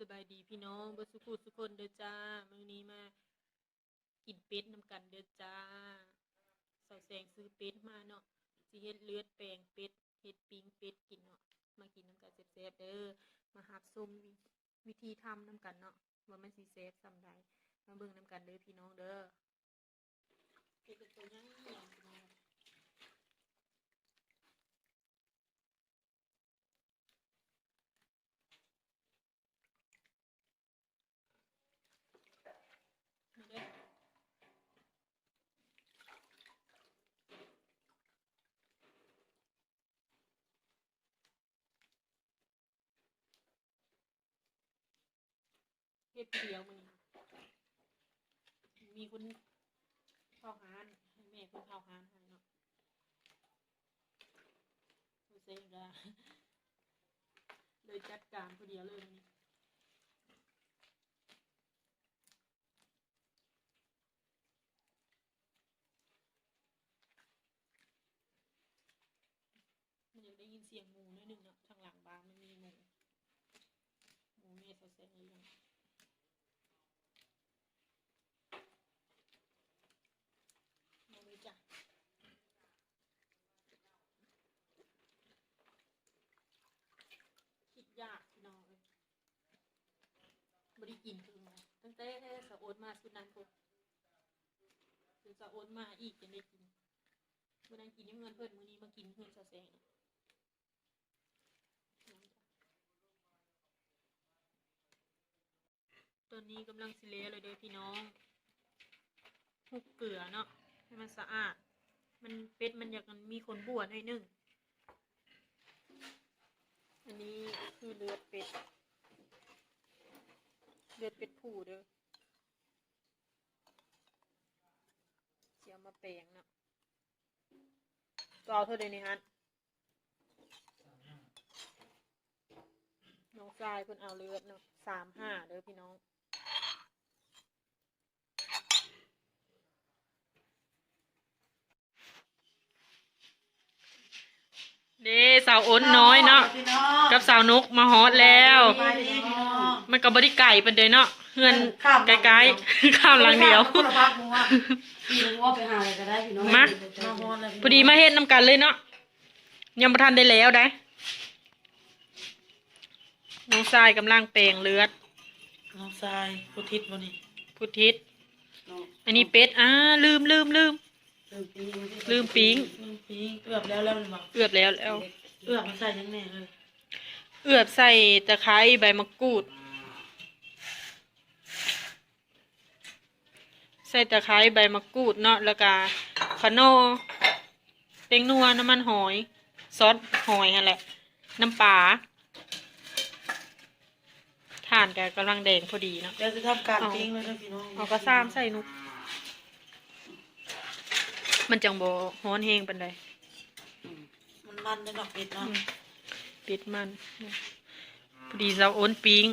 สบายดีพี่น้องบสุขุสุคนเด้อจ้ามื้อนี้มา กินเป็ดนำกันเด้อจ้าเสาแสงซื้อเป็ดมาเนาะสิเฮ็ดเลือดแปลงเป็ดเฮ็ดปิ้งเป็ดกินเนาะมากินนำกันแซ่บๆเด้อมาหับส้มวิวิธีทำนำกันเนาะว่ามันสิแซ่บส่ำใดมาเบิ่งนำกันเด้อพี่น้องเด้อเป็ดตัวย่างๆพี่น้อง นี่เด้อเฮ็ดผู้เดียวมื้อนี้มีคนเข้าหานให้แม่คนเข้าหานให้เนาะบ่เซ็งจ้าเลยจัดการผู้เดียวเลยมื้อนี้มันยังได้ยินเสียงหมูนิดนึงเนาะทางหลังบ้านมันมีหมูหมูเนี่เขาแซงเลี้ยงมาเลยจ้ะคิดยากพี่น้องเลยบริ กินคือมาตั้งแต่สะโอนมาสุดนั้นปุ๊บถึงสะโอนมาอีกยังได้กินเมื่อนั้นกินยังเงินเพื่อนมื้อนี้มากินเพื่อนซาแซงตอนนี้กำลังสิเลเลยเด้อพี่น้องหุกเกลือเนาะให้มันสะอาด มันเป็ดมันอยากมันมีขนบวชใหน่อยหนึงอันนี้คือเลือดเป็ด เลือดเป็ดผู้เด้อเสียมาแปลงเนาะก็เอาเท่าเดยวนี้ฮะน้องทรายเพิ่นเอาเลือดเนาะสามห้าเด้อพี่น้องเด้สาวอ้นน้อยเนาะ กับสาวนุกมาฮอตแล้วมั นก็บริไก่เป็นเดยเนาะเฮือนไกลๆข้ามหลังเดียว คนละพักมัวพี่ลุงว่าไปหาอะไรก็ได้พี่น้องมา มาฮอนเลยพอดีมาเฮ็ดน้ำกันเลยเนาะยังประทันได้แล้วได้น้องทรายกำลังแปลงเลือด น้องทรายพุทิศวันนี้พุทธิศอันนี้เป็ดอ่าลืมลืมลืมลืมปิ้งลืมปิ้งลืมปิ้งเอือบแล้วแล้วมันบอกเอือบแล้วแล้ว เอือบมันใส่ยังแน่เลย เอือบใส่ตะไคร้ใบมะกรูด ใส่ตะไคร้ใบมะกรูดเนาะแล้วก็ขะโนเป็งนัวน้ำมันหอย ซอสหอยนั่นแหละน้ำปลาทานกันกำลังแดงพอดีเนาะเดี๋ยวจะทำการปิ้งเลยนะพี่น้องเอาก็ซ้ำใส่นุกมันจังบ่ฮ้อนแฮงปานใดมันมันได้ดอกเป็ดเนาะอืมปิดมันพอดีเราโอนปิ้ง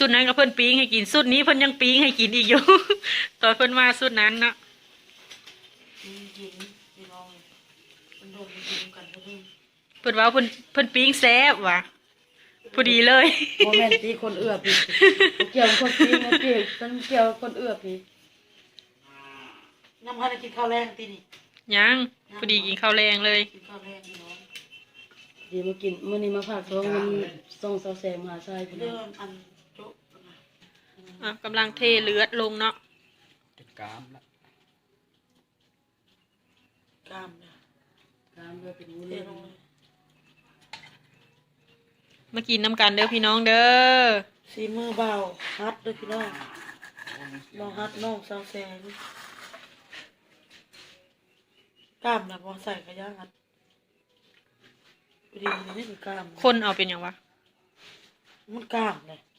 สุดนั้นก็เพิ่นปิ้งให้กินสุดนี้เพิ่นยังปิ้งให้กินอีกอยู่ ตอนเพิ่นมาสุดนั้นเนาะอืมกินพี่น้องมันโดนกินกันก็ลืมเพิ่นว่าเพิ่นเพิ่นปิ้งแซ่บว่ะพอดีเลยโมเมนต์ที่คนเอือบพี่เกี่ยวกับคนปิ้งนะเกี่ยวมันเกี่ยวกับคนเอือบพี่น้ำพันกินข้าวแรงตีนี่ยังพอดีกินข้าวแรงเลยกินข้าวแรงพี่น้องเดี๋ยวมากินมื้อนี้มาฝากท้องมันส่งเสาแสงมหาชายพี่น้อง อันจุอะกำลังเทเลือดลงเนาะติดกรามละกล้ามเนี่ยตามด้วยเป็นวุ้นเทเลยลงเลยมากินน้ำกันเด้อพี่น้องเด้อสีมือเบาฮัดด้วยพี่น้องน้องฮัดน้องสาวแสงกล้ามนะพอใส่กระย่างฮัดพอดีมันนี่คือกล้ามคนเอาเป็นหยังวะมันกล้ามเลยอ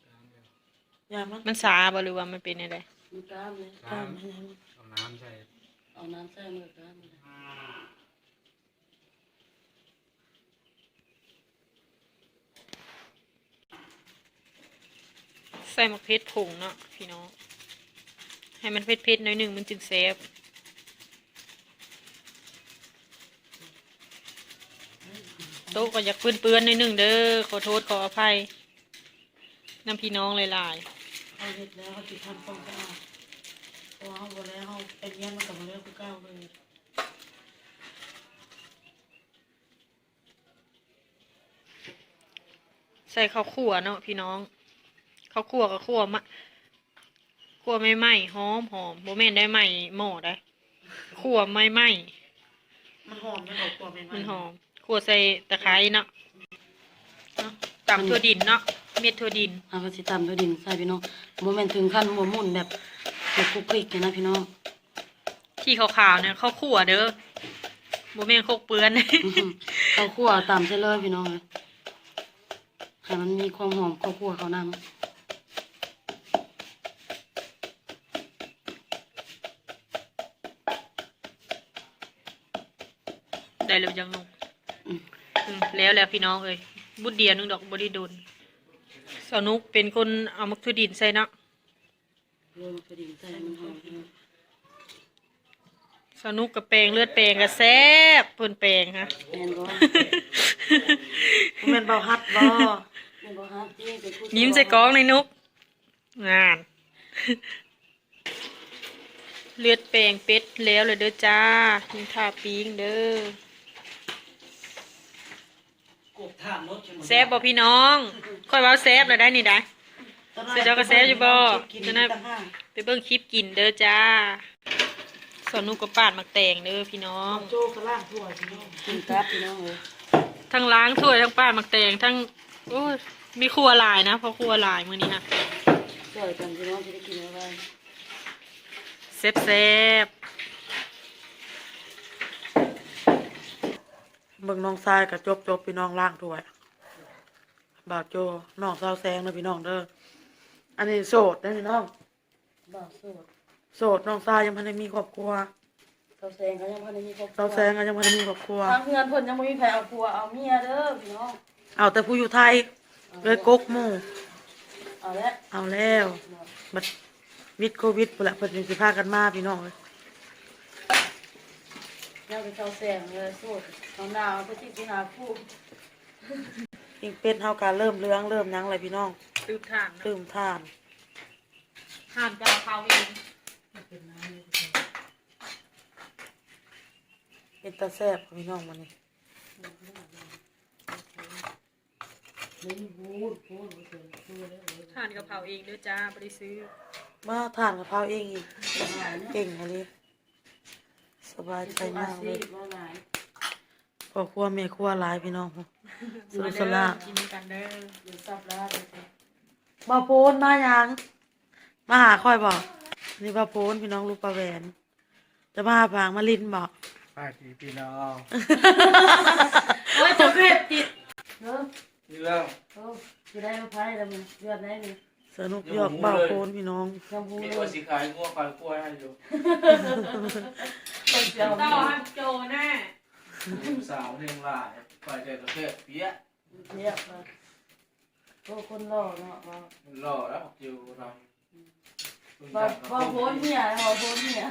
ยามันมันสาบ่หรือว่ามันเป็นอะไรมันกล้ามเลยกล้ามให้มันเอาน้ำใส่เอาน้ำใส่มือกล้ามเลยใส่มะเขือผงเนาะพี่น้อง ให้มันเผ็ดๆหน่อยหนึ่งมันจึงแซ่บโต๊ะก็อยากเปื้อนๆหน่อยหนึ่งเด้อขอโทษขออภัยน้ำพี่น้องหลาย เขาเฮ็ดแล้วเขาสิทำความสะอาดเพราะว่าเขาบ่แล้วเขาไปเรียนมันก็บ่แล้วคือเก่าเลยๆใส่ข้าวคั่วเนาะพี่น้องข้าวคั่วกับคั่วมะคั่วไม่ไหม้หอมหอมโบแม่นได้ไหม้หม้อได้คั่วไม่ไหม้มันหอมไม่ออกกว่าใหม่ๆมันหอมคั่วใส่ตะไคร้เนาะเนาะตำถั่วดินเนาะ เม็ดถั่วดินเอาก็สิตำด้วยดินใส่พี่น้องบ่แม่นถึงขั้นหัวหมุนแบบแบบคุกคลิกเลยนะพี่น้องที่ขาวๆเนี่ยข้าวคั่วเด้อโบแม่นโคกเปื้อนอื้อหือข้าวคั่วตำใส่เลยพี่น้องเลยให้มันมีความหอมข้าวคั่วเขาวนำได้แล้วยังลงอืมแล้วแล้วพี่น้องเอ้ยบุดเดียวนึงดอกบไดิโดน สนุกเป็นคนเอามักถั่วดินใส่เนาะรวมกับดินใส่ให้มันหอมพี่น้องสนุกกับแปลงเลือดแปลงกับแซ่บเพิ่นแปลงฮะแม่นบ่บ่แม่นเบาฮัดบ่แม่นบ่ฮับจริงเป็นผู้ยิ้มใส่กล้องในอยนุกงานเลือดแปลงเป็ดแล้วเลยเด้อจ้ายิงทาปิ้งเด้อ แซ่บบ่พี่น้องค่อยเว้าแซ่บเลยได้นี่ได้ เสร็จแล้วก็แซ่บอยู่บ่กินจะน่าต่างหากไปเบิ่งคลิปกินเด้อจ้าสอนนุกกับป้านมักแตงเด้อพี่น้อง โจกระล่างทั่วพี่น้องกินครับพี่น้องเลยทั้งล้างถ้วยทั้งป้านมักแตงทั้งโอ้ยมีครัวหลายนะเพราะครัวหลายมื้อนี้ฮะช่วยกันพี่น้องจะได้กินอะไรแซ่บแซ่บ เบิ่งน้องทรายกับจบจบพี่น้องล่างถ้วยบ่าวโจน้องสาวแซงเด้อพี่น้องเด้ออันนี้โสดเด้อพี่น้องบ่าวโสดโสดน้องทรายยังพันได้มีครอบครัวเสาแซงเขายังพันได้มีครอบครัสาววแซงก็ยังพันได้มีครอบครัวทางเพื่อนเพิ่นยังบ่มีใครเอาผัวเอาเมียเด้อพี่น้องเอาแต่ผู้อยู่ไทยเลยกกหมู่เอาละเอาแล้วบัดวิดโควิดพุ่นละเพิ่นยังสิพากันมาพี่น้องเอ้ย ยังเป็นเสาแซงเลยโสดเอาหนาวไปที่ไปหาคู่ยิงเป็ดเฮาก็เริ่มเลื้องเริ่มหยังเลยพี่น้องตื่นทานตื่มทานทานจะเขาเองเป็นตาแซ่บพี่น้องมันนี่ทานกะเพราเองเด้อจ้าบ่ได้ซื้อ มาทานกับเผาวเองอีก เก่งอะไร สบายใจมากเลยบ่หลายพ่อครัวแม่ครัวหลายพี่น้องสุดสลากินกันเด้อเดี๋ยวสับลาเดี๋ยวสิบ่าวโพนมาหยังมาหาค่อยบ่นี่บ่าวโพนพี่น้องลูกปลาแหวน จะมาหาผางมาลินบ่ฝากพี่พี่น้องโอ้ยจะเผ็ดติดเนาะเรื่องโอ้สิได้มาไผแล้วมันยอดได้นี่ สนุกยอกบ่าวโพนพี่น้องชมพูมีเลตัวยสีขายงัวขายกล้วยให้อยู่คนเจ้าต่อให้โจแน่สาวเรียงหลายไปเด็กกระเทศเปี้ยเรียกมาโอ้คนหล่อเนาะว่ามันหล่อแล้วจิวเราบ่บ่โพนเมียบ่โพนเมีย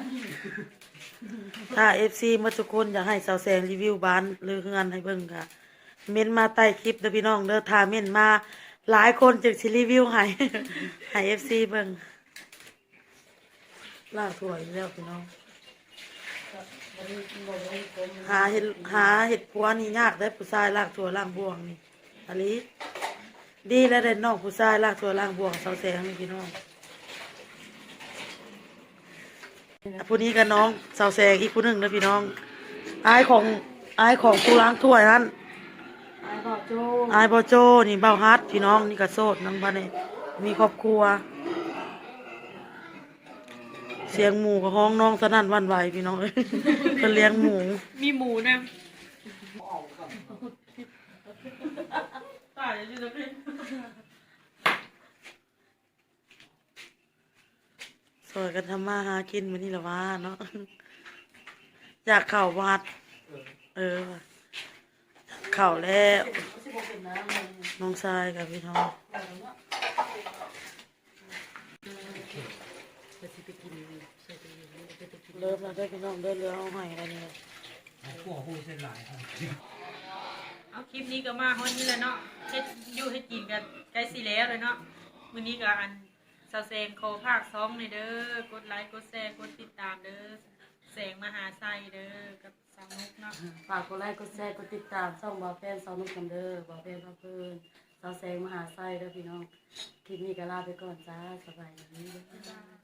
ถ้า FC มาทุกคนอยากให้สาวแสงรีวิวบ้านหรือเฮือนให้เบิ่งค่ะ เม้นมาใต้คลิปเด้อพี่น้องเด้อถ้าเม้นมา หลายคนจึงสิรีวิวให้ให้ FC เบิ่งล่าสวยแล้วพี่น้อง หาเห็ดหาเห็ดพัวนี่ยากได้ผู้ชายลากตัวล่างบ่วงนี่อันนี้ดีแล้วได้น้องผู้ชายลากตัวล่างบ่วงเสาแสงนี่พี่น้องผู้นี้ก็น้องเสาแสงอีกผู้หนึ่งนะพี่น้องอายของอายของผู้ล้างถ้วยนั้น โจอายบอโจนี่เบ้าฮัดพี่น้องนี่ก็โสดนังบ้านนี่มีครอบครัว เสียงหมูกับห้องน้องสนั่นหวันไหวพี่น้องเอ้ยเพิ่นเลี้ยงหมู มีหมูนะตายอยู่แล้วพี่สวยกันทำมาหากินวันนี้ละว่าเนาะอยากเข่าวัด เออว่ะอยาก เข่าแล้วน้องชายกับพี่น้องเริ่มแล้วได้พี่น้องเดินเรือเอาใหอยอะไรเนี่ยเอาคลิปนี้ก็มาฮอดนี้แล้วเนาะเฮ็ดอยู่เฮ็ดกินกันใกล้สิแล้วเลยเนาะมื้อนี้ก็อันสาวแสงขอภาค2ในอยเด้อกดไลค์กดแชร์กดติดตามเด้อ แสงมหาไซเด้อกับสาวนุกเนาะฝากกดไลค์กดแชร์กดติดตามช่องบอแฟนสาวนุกกันเด้อบ่าวแฟนพาเพิ่นสาวแสงมหาไซเด้อพี่น้องคลิปนี้ก็ลาไปก่อนจ้าสบายดีเด้อ